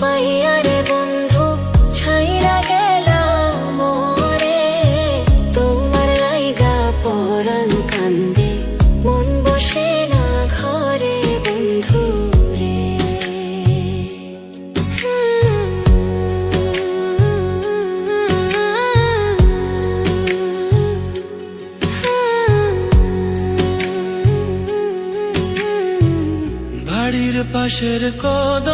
পাইয়া বন্ধু ছাইরা তোমার লাইগা কান্দে মন বসে না ঘরে বন্ধু পাশের কদম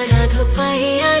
পাইয়া